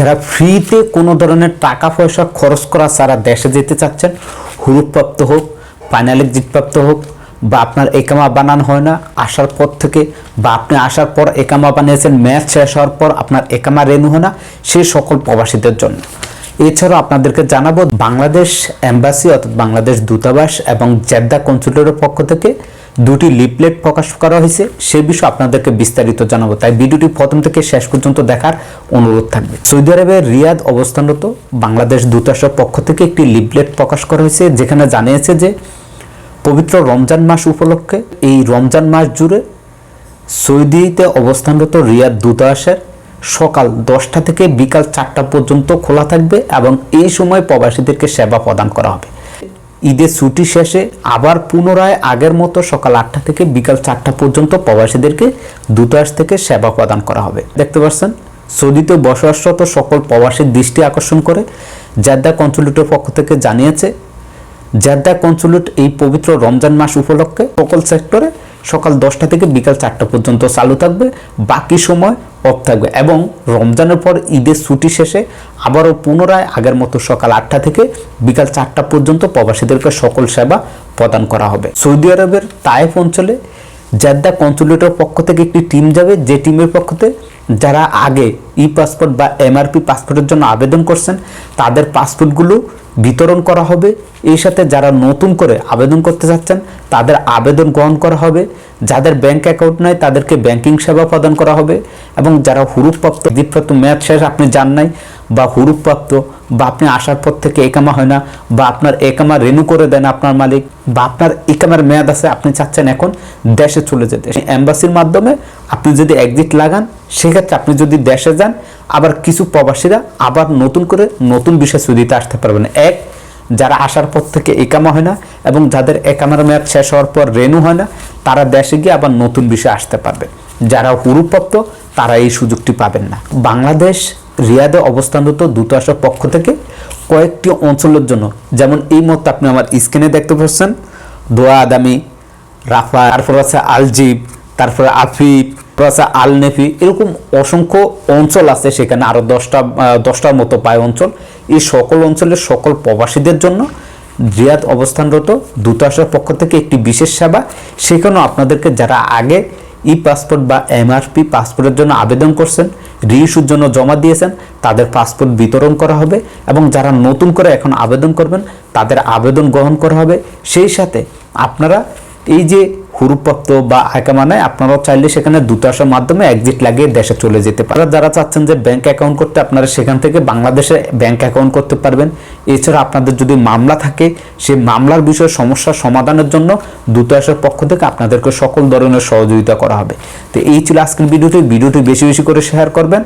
যারা ফ্রিতে কোনো ধরনের টাকা পয়সা খরচ করা সারা দেশে যেতে চাচ্ছেন হুরুপ্রাপ্ত হোক ফাইনাল এক্সিটপ্রাপ্ত হোক, বা আপনার একামা বানানো হয় না, আসার পর থেকে, বা আপনি আসার পর একামা বানিয়েছেন, ম্যাচ শেষ হওয়ার পর আপনার একামা রেনু হয় না, সেই সকল প্রবাসীদের জন্য। এছাড়াও আপনাদেরকে জানাব, বাংলাদেশ এম্বাসি অর্থাৎ বাংলাদেশ দূতাবাস এবং জেদ্দা কনসুলেটের পক্ষ থেকে দুটি লিপলেট প্রকাশ করা হয়েছে, সে বিষয়ে আপনাদেরকে বিস্তারিত জানাব। তাই ভিডিওটি প্রথম থেকে শেষ পর্যন্ত দেখার অনুরোধ থাকবে। সৌদি আরবের রিয়াদ অবস্থানরত বাংলাদেশ দূতাবাসের পক্ষ থেকে একটি লিপলেট প্রকাশ করা হয়েছে, যেখানে জানিয়েছে যে, পবিত্র রমজান মাস উপলক্ষে, এই রমজান মাস জুড়ে সৌদিতে অবস্থানরত রিয়াদ দূতাবাসের সকাল দশটা থেকে বিকাল চারটা পর্যন্ত খোলা থাকবে এবং এই সময় প্রবাসীদেরকে সেবা প্রদান করা হবে। ঈদের ছুটি শেষে আবার পুনরায় আগের মতো সকাল আটটা থেকে বিকাল চারটা পর্যন্ত প্রবাসীদেরকে দূতাবাস থেকে সেবা প্রদান করা হবে। দেখতে পাচ্ছেন, সৌদিতে বসবাসরত সকল প্রবাসীর দৃষ্টি আকর্ষণ করে জাদ্দা কনসুলেটের পক্ষ থেকে জানিয়েছে, জাদ্দা কনসুলেট এই পবিত্র রমজান মাস উপলক্ষে সকল সেক্টরে সকাল দশটা থেকে বিকাল চারটা পর্যন্ত চালু থাকবে, বাকি সময় অফ থাকবে এবং রমজানের পর ঈদের ছুটি শেষে আবারও পুনরায় আগের মতো সকাল আটটা থেকে বিকাল চারটা পর্যন্ত প্রবাসীদেরকে সকল সেবা প্রদান করা হবে। সৌদি আরবের তায়েফ অঞ্চলে জেদ্দা কনসুলেটের পক্ষ থেকে একটি টিম যাবে, যে টিমের পক্ষতে যারা আগে ই পাসপোর্ট বা এমআরপি পাসপোর্টের জন্য আবেদন করছেন, তাদের পাসপোর্টগুলো বিতরণ করা হবে। এই সাথে যারা নতুন করে আবেদন করতে চাচ্ছেন তাদের আবেদন গ্রহণ করা হবে। যাদের ব্যাংক অ্যাকাউন্ট নাই, তাদেরকে ব্যাংকিং সেবা প্রদান করা হবে। এবং যারা হুরুপ্রাপ্ত দ্বীপ্রাপ্ত মেয়াদ শেষ আপনি যান নাই বা হুরুপ্রাপ্ত বা আপনি আসার পর থেকে একামা হয় না, বা আপনার একামা রেনু করে দেন আপনার মালিক, বা আপনার একামার মেয়াদ আছে, আপনি চাচ্ছেন এখন দেশে চলে যেতে। এম্বাসির মাধ্যমে আপনি যদি এক্সিট লাগান, সেক্ষেত্রে আপনি যদি দেশে যান, আবার কিছু প্রবাসীরা আবার নতুন করে নতুন বিষয় সুদিতে আসতে পারবেন। এক, যারা আসার পর থেকে একামা হয় না এবং যাদের একামার মেয়াদ শেষ হওয়ার পর রেনু হয় না, তারা দেশে গিয়ে আবার নতুন বিষয় আসতে পারবে। যারা হুরুপ্রাপ্ত তারা এই সুযোগটি পাবেন না। বাংলাদেশ রিয়াদে অবস্থানরত দূতাবাসের পক্ষ থেকে কয়েকটি অঞ্চলের জন্য। যেমন এই মত আপনি আমার স্ক্রিনে দেখতে পাচ্ছেন। দোয়া আদামি, রাফা, তারপর আছে আলজিব, তারপরে আফিফ আছে আল নেফি এরকম অসংখ্য অঞ্চল আছে সেখানে আরও দশটা দশটার মতো পায় অঞ্চল। এই সকল অঞ্চলের সকল প্রবাসীদের জন্য রিয়াদ অবস্থানরত দূতাবাসের পক্ষ থেকে একটি বিশেষ সেবা। সেখানেও আপনাদেরকে যারা আগে ই পাসপোর্ট বা এমআরপি পাসপোর্টের জন্য আবেদন করছেন, রিইস্যুর জন্য জমা দিয়েছেন, তাদের পাসপোর্ট বিতরণ করা হবে এবং যারা নতুন করে এখন আবেদন করবেন, তাদের আবেদন গ্রহণ করা হবে। সেই সাথে আপনারা এই যে হুরুপ্রাপ্ত বা আকামানায় আপনারাও চাইলে সেখানে দূতাবাসের মাধ্যমে এক্সিট লাগিয়ে দেশে চলে যেতে পারেন। যারা চাচ্ছেন যে ব্যাংক অ্যাকাউন্ট করতে, আপনারা সেখান থেকে বাংলাদেশে ব্যাংক অ্যাকাউন্ট করতে পারবেন। এছাড়া আপনাদের যদি মামলা থাকে, সেই মামলার বিষয়ে সমস্যার সমাধানের জন্য দূতাবাসের পক্ষ থেকে আপনাদেরকে সকল ধরনের সহযোগিতা করা হবে। তো এই ছিল আজকের ভিডিওটি। ভিডিওটি বেশি বেশি করে শেয়ার করবেন।